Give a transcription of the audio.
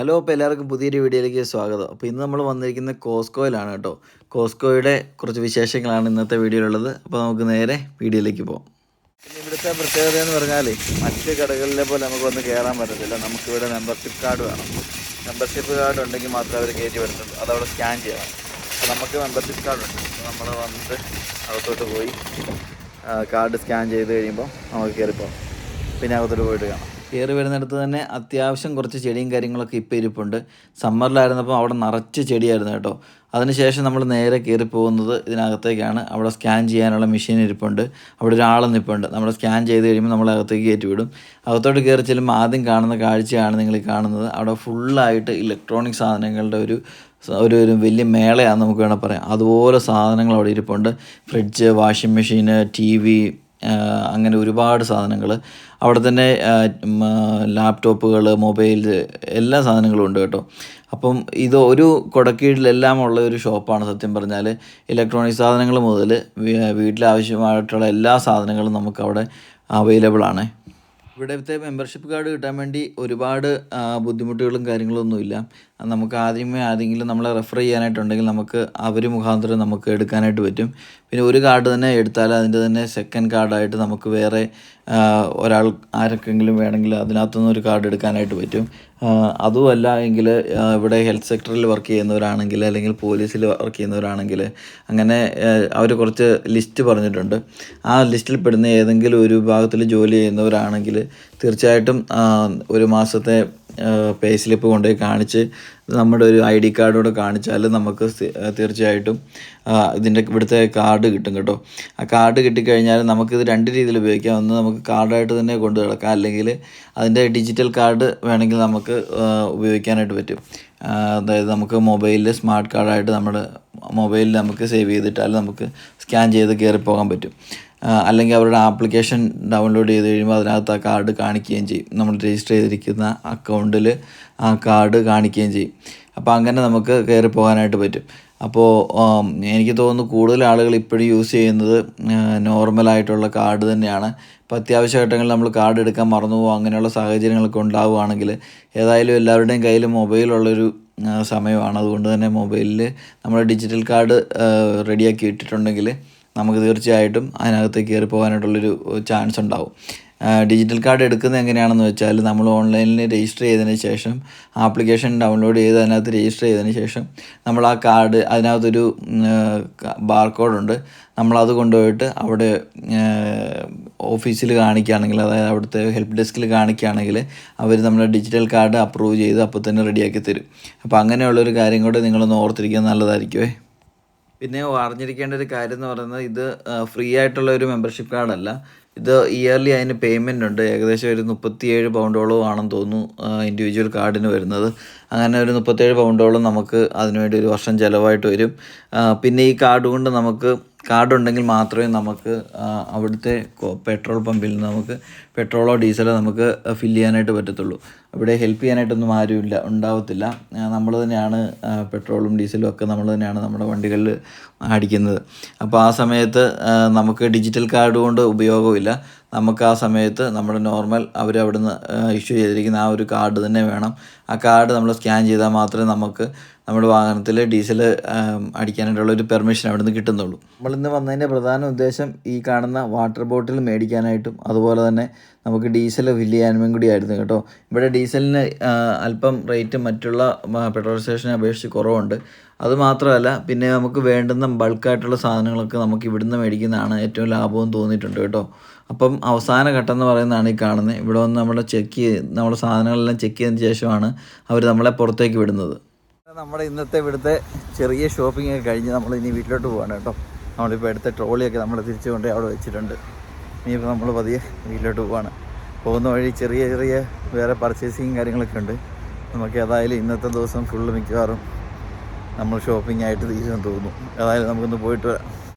Hello അപ്പോൾ എല്ലാവർക്കും പുതിയൊരു വീഡിയോയിലേക്ക് സ്വാഗതം. അപ്പോൾ ഇന്ന് നമ്മൾ വന്നിരിക്കുന്നത് കോസ്കോയിലാണ് കേട്ടോ. കോസ്കോയുടെ കുറച്ച് വിശേഷങ്ങളാണ് ഇന്നത്തെ വീഡിയോയിലുള്ളത്. അപ്പോൾ നമുക്ക് നേരെ വീഡിയോയിലേക്ക് പോകാം പിന്നെ ഇവിടുത്തെ പ്രത്യേകത എന്ന് പറഞ്ഞാൽ മറ്റ് കടകളിലെ പോലെ നമുക്ക് വന്ന് കയറാൻ പറ്റത്തില്ല. നമുക്കിവിടെ മെമ്പർഷിപ്പ് കാർഡ് വേണം. മെമ്പർഷിപ്പ് കാർഡ് ഉണ്ടെങ്കിൽ മാത്രമേ അവർ കയറ്റി വരുന്നുള്ളൂ. അതവിടെ സ്കാൻ ചെയ്യണം. അപ്പോൾ നമുക്ക് മെമ്പർഷിപ്പ് കാർഡ് ഉണ്ട്. നമ്മൾ വന്നിട്ട് അകത്തോട്ട് പോയി കാർഡ് സ്കാൻ ചെയ്ത് കഴിയുമ്പോൾ നമുക്ക് കയറിപ്പോകാം പിന്നെ അകത്തോട്ട് പോയിട്ട് കാണാം. കയറി വരുന്നിടത്ത് തന്നെ അത്യാവശ്യം കുറച്ച് ചെടിയും കാര്യങ്ങളൊക്കെ ഇപ്പോൾ ഇരിപ്പുണ്ട്. സമ്മറിലായിരുന്നപ്പോൾ അവിടെ നിറച്ച് ചെടിയായിരുന്നു കേട്ടോ. അതിനുശേഷം നമ്മൾ നേരെ കയറി പോകുന്നത് ഇതിനകത്തേക്കാണ്. അവിടെ സ്കാൻ ചെയ്യാനുള്ള മെഷീൻ ഇരിപ്പുണ്ട്. അവിടെ ഒരാൾ നിൽപ്പുണ്ട് നമ്മൾ സ്കാൻ ചെയ്ത് കഴിയുമ്പോൾ നമ്മൾ അകത്തേക്ക് കയറ്റി വിടും അകത്തോട്ട് കയറി ചെല്ലുമ്പോൾ ആദ്യം കാണുന്ന കാഴ്ചയാണ് നിങ്ങൾ കാണുന്നത്. അവിടെ ഫുള്ളായിട്ട് ഇലക്ട്രോണിക് സാധനങ്ങളുടെ ഒരു ഒരു ഒരു വലിയ മേളയാണ് നമുക്ക് വേണമെങ്കിൽ പറയാം. അതുപോലെ സാധനങ്ങൾ അവിടെ ഇരിപ്പുണ്ട്. Fridge washing machine T V അങ്ങനെ ഒരുപാട് സാധനങ്ങൾ അവിടെ തന്നെ ലാപ്ടോപ്പുകൾ മൊബൈൽ എല്ലാ സാധനങ്ങളും ഉണ്ട് കേട്ടോ. അപ്പം ഇത് ഒരു കുടക്കീഴിലെല്ലാം ഉള്ള ഒരു ഷോപ്പാണ് സത്യം പറഞ്ഞാൽ ഇലക്ട്രോണിക് സാധനങ്ങൾ മുതൽ വീട്ടിലാവശ്യമായിട്ടുള്ള എല്ലാ സാധനങ്ങളും നമുക്കവിടെ അവൈലബിൾ ആണ് ഇവിടുത്തെ മെമ്പർഷിപ്പ് കാർഡ് കിട്ടാൻ വേണ്ടി ഒരുപാട് ബുദ്ധിമുട്ടുകളും കാര്യങ്ങളൊന്നുമില്ല നമുക്ക് ആദ്യമേ ആരെങ്കിലും നമ്മളെ റെഫർ ചെയ്യാനായിട്ടുണ്ടെങ്കിൽ നമുക്ക് അവർ മുഖാന്തരം നമുക്ക് എടുക്കാനായിട്ട് പറ്റും. പിന്നെ ഒരു കാർഡ് തന്നെ എടുത്താൽ അതിന്റെ തന്നെ സെക്കൻഡ് കാർഡായിട്ട് നമുക്ക് വേറെ ഒരാൾ ആരൊക്കെങ്കിലും വേണമെങ്കിൽ അതിനകത്തുനിന്ന് ഒരു കാർഡ് എടുക്കാനായിട്ട് പറ്റും. അതുമല്ല എങ്കിൽ ഇവിടെ ഹെൽത്ത് സെക്ടറിൽ വർക്ക് ചെയ്യുന്നവരാണെങ്കിൽ അല്ലെങ്കിൽ പോലീസിൽ വർക്ക് ചെയ്യുന്നവരാണെങ്കിൽ അങ്ങനെ അവർ കുറച്ച് ലിസ്റ്റ് പറഞ്ഞിട്ടുണ്ട്. ആ ലിസ്റ്റിൽ പെടുന്ന ഏതെങ്കിലും ഒരു വിഭാഗത്തിൽ ജോലി ചെയ്യുന്നവരാണെങ്കിൽ തീർച്ചയായിട്ടും ഒരു മാസത്തെ പേ സ്ലിപ്പ് കൊണ്ടുപോയി കാണിച്ച് നമ്മുടെ ഒരു ഐ ഡി കാർഡോടെ കാണിച്ചാൽ നമുക്ക് തീർച്ചയായിട്ടും ഇതിന്റെ ഇവിടുത്തെ കാർഡ് കിട്ടും കേട്ടോ. ആ കാർഡ് കിട്ടിക്കഴിഞ്ഞാൽ നമുക്കിത് രണ്ട് രീതിയിൽ ഉപയോഗിക്കാം. ഒന്ന് നമുക്ക് കാർഡായിട്ട് തന്നെ കൊണ്ടു നടക്കാം. അല്ലെങ്കിൽ അതിന്റെ ഡിജിറ്റൽ കാർഡ് വേണമെങ്കിൽ നമുക്ക് ഉപയോഗിക്കാനായിട്ട് പറ്റും. അതായത് നമുക്ക് മൊബൈലിൽ സ്മാർട്ട് കാർഡായിട്ട് നമ്മുടെ മൊബൈലിൽ നമുക്ക് സേവ് ചെയ്തിട്ടാൽ നമുക്ക് സ്കാൻ ചെയ്ത് കയറി പോകാൻ പറ്റും. അല്ലെങ്കിൽ അവരുടെ ആപ്ലിക്കേഷൻ ഡൗൺലോഡ് ചെയ്ത് കഴിയുമ്പോൾ അതിനകത്ത് ആ കാർഡ് കാണിക്കുകയും ചെയ്യും. നമ്മൾ രജിസ്റ്റർ ചെയ്തിരിക്കുന്ന അക്കൗണ്ടിൽ ആ കാർഡ് കാണിക്കുകയും ചെയ്യും. അപ്പോൾ അങ്ങനെ നമുക്ക് കയറി പോകാനായിട്ട് പറ്റും. അപ്പോൾ എനിക്ക് തോന്നുന്നു കൂടുതൽ ആളുകൾ ഇപ്പോഴും യൂസ് ചെയ്യുന്നത് നോർമലായിട്ടുള്ള കാർഡ് തന്നെയാണ്. ഇപ്പോൾ അത്യാവശ്യ ഘട്ടങ്ങളിൽ നമ്മൾ കാർഡ് എടുക്കാൻ മറന്നു പോകും അങ്ങനെയുള്ള സാഹചര്യങ്ങളൊക്കെ ഉണ്ടാവുകയാണെങ്കിൽ ഏതായാലും എല്ലാവരുടെയും കയ്യിൽ മൊബൈലുള്ളൊരു സമയമാണ്. അതുകൊണ്ട് തന്നെ മൊബൈലിൽ നമ്മൾ ഡിജിറ്റൽ കാർഡ് റെഡിയാക്കി ഇട്ടിട്ടുണ്ടെങ്കിൽ നമുക്ക് തീർച്ചയായിട്ടും അതിനകത്ത് കയറി പോകാനായിട്ടുള്ളൊരു ചാൻസ് ഉണ്ടാവും. ഡിജിറ്റൽ കാർഡ് എടുക്കുന്നത് എങ്ങനെയാണെന്ന് വെച്ചാൽ നമ്മൾ ഓൺലൈനിൽ രജിസ്റ്റർ ചെയ്തതിന് ശേഷം ആപ്ലിക്കേഷൻ ഡൗൺലോഡ് ചെയ്ത് അതിനകത്ത് രജിസ്റ്റർ ചെയ്തതിന് ശേഷം നമ്മൾ ആ കാർഡ് അതിനകത്തൊരു ബാർകോഡുണ്ട് നമ്മളത് കൊണ്ടുപോയിട്ട് അവിടെ ഓഫീസിൽ കാണിക്കുകയാണെങ്കിൽ അതായത് അവിടുത്തെ ഹെൽപ്പ് ഡെസ്കിൽ കാണിക്കുകയാണെങ്കിൽ അവർ നമ്മുടെ ഡിജിറ്റൽ കാർഡ് അപ്രൂവ് ചെയ്ത് അപ്പോൾ തന്നെ റെഡിയാക്കി തരും. അപ്പോൾ അങ്ങനെയുള്ളൊരു കാര്യം കൂടെ നിങ്ങളൊന്ന് ഓർത്തിരിക്കുന്നത് നല്ലതായിരിക്കുമേ പിന്നെ അറിഞ്ഞിരിക്കേണ്ട ഒരു കാര്യം എന്ന് പറയുന്നത് ഇത് ഫ്രീ ആയിട്ടുള്ള ഒരു മെമ്പർഷിപ്പ് കാർഡല്ല ഇത് ഇയർലി അതിന് പേയ്മെന്റ് ഉണ്ട്. ഏകദേശം ഒരു മുപ്പത്തിയേഴ് പൗണ്ടോളം ആണെന്ന് തോന്നുന്നു ഇൻഡിവിജ്വൽ കാർഡിന് വരുന്നത്. അങ്ങനെ ഒരു മുപ്പത്തേഴ് പൗണ്ടോളം നമുക്ക് അതിനുവേണ്ടി ഒരു വർഷം ചിലവായിട്ട് വരും. പിന്നെ ഈ കാർഡ് കൊണ്ട് നമുക്ക് കാർഡ് ഉണ്ടെങ്കിൽ മാത്രമേ നമുക്ക് അവിടുത്തെ പെട്രോൾ പമ്പിൽ നിന്ന് നമുക്ക് പെട്രോളോ ഡീസലോ നമുക്ക് ഫില്ല് ചെയ്യാനായിട്ട് പറ്റത്തുള്ളൂ. അവിടെ ഹെൽപ്പ് ചെയ്യാനായിട്ടൊന്നും ആരുമില്ല ഉണ്ടാവത്തില്ല. നമ്മൾ തന്നെയാണ് പെട്രോളും ഡീസലും ഒക്കെ നമ്മൾ തന്നെയാണ് നമ്മുടെ വണ്ടികളിൽ അടിക്കുന്നത്. അപ്പോൾ ആ സമയത്ത് നമുക്ക് ഡിജിറ്റൽ കാർഡ് കൊണ്ട് ഉപയോഗമില്ല. നമുക്ക് ആ സമയത്ത് നമ്മുടെ നോർമൽ അവർ അവിടുന്ന് ഇഷ്യൂ ചെയ്തിരിക്കുന്ന ആ ഒരു കാർഡ് തന്നെ വേണം. ആ കാർഡ് നമ്മൾ സ്കാൻ ചെയ്താൽ മാത്രമേ നമുക്ക് നമ്മുടെ വാഹനത്തിൽ ഡീസൽ അടിക്കാനായിട്ടുള്ള ഒരു പെർമിഷൻ അവിടെ നിന്ന് കിട്ടുന്നുള്ളൂ നമ്മളിന്ന് വന്നതിന്റെ പ്രധാന ഉദ്ദേശം ഈ കാണുന്ന വാട്ടർ ബോട്ടിൽ മേടിക്കാനായിട്ടും അതുപോലെ തന്നെ നമുക്ക് ഡീസൽ ഫില്ല് ചെയ്യാനും കൂടി ആയിരുന്നു കേട്ടോ. ഇവിടെ ഡീസലിന് അല്പം റേറ്റ് മറ്റുള്ള പെട്രോൾ സ്റ്റേഷനെ അപേക്ഷിച്ച് കുറവുണ്ട്. അത് മാത്രമല്ല പിന്നെ നമുക്ക് വേണ്ടുന്ന ബൾക്കായിട്ടുള്ള സാധനങ്ങളൊക്കെ നമുക്ക് ഇവിടുന്ന് മേടിക്കുന്നതാണ് ഏറ്റവും ലാഭവും തോന്നിയിട്ടുണ്ട് കേട്ടോ. അപ്പം അവസാന ഘട്ടം എന്ന് പറയുന്നതാണ് ഈ കാണുന്നത് ഇവിടെ വന്ന് നമ്മൾ ചെക്ക് ചെയ്ത് നമ്മുടെ സാധനങ്ങളെല്ലാം ചെക്ക് ചെയ്തതിന് ശേഷമാണ് അവർ നമ്മളെ പുറത്തേക്ക് വിടുന്നത്. നമ്മുടെ ഇന്നത്തെ ഇവിടുത്തെ ചെറിയ ഷോപ്പിംഗ് ഒക്കെ കഴിഞ്ഞ് നമ്മൾ ഇനി വീട്ടിലോട്ട് പോവാണ് കേട്ടോ. നമ്മളിപ്പോൾ എടുത്ത ട്രോളിയൊക്കെ നമ്മൾ തിരിച്ചു കൊണ്ട് അവിടെ വെച്ചിട്ടുണ്ട്. ഇനിയിപ്പോൾ നമ്മൾ പതിയെ വീട്ടിലോട്ട് പോവാണ്. പോകുന്ന വഴി ചെറിയ ചെറിയ വേറെ പർച്ചേസിങ് കാര്യങ്ങളൊക്കെ ഉണ്ട്. നമുക്ക് ഏതായാലും ഇന്നത്തെ ദിവസം ഫുള്ള് മിക്കവാറും നമ്മൾ ഷോപ്പിംഗ് ആയിട്ട് തീരുമെന്ന് തോന്നുന്നു ഏതായാലും നമുക്കൊന്ന് പോയിട്ട് വരാം.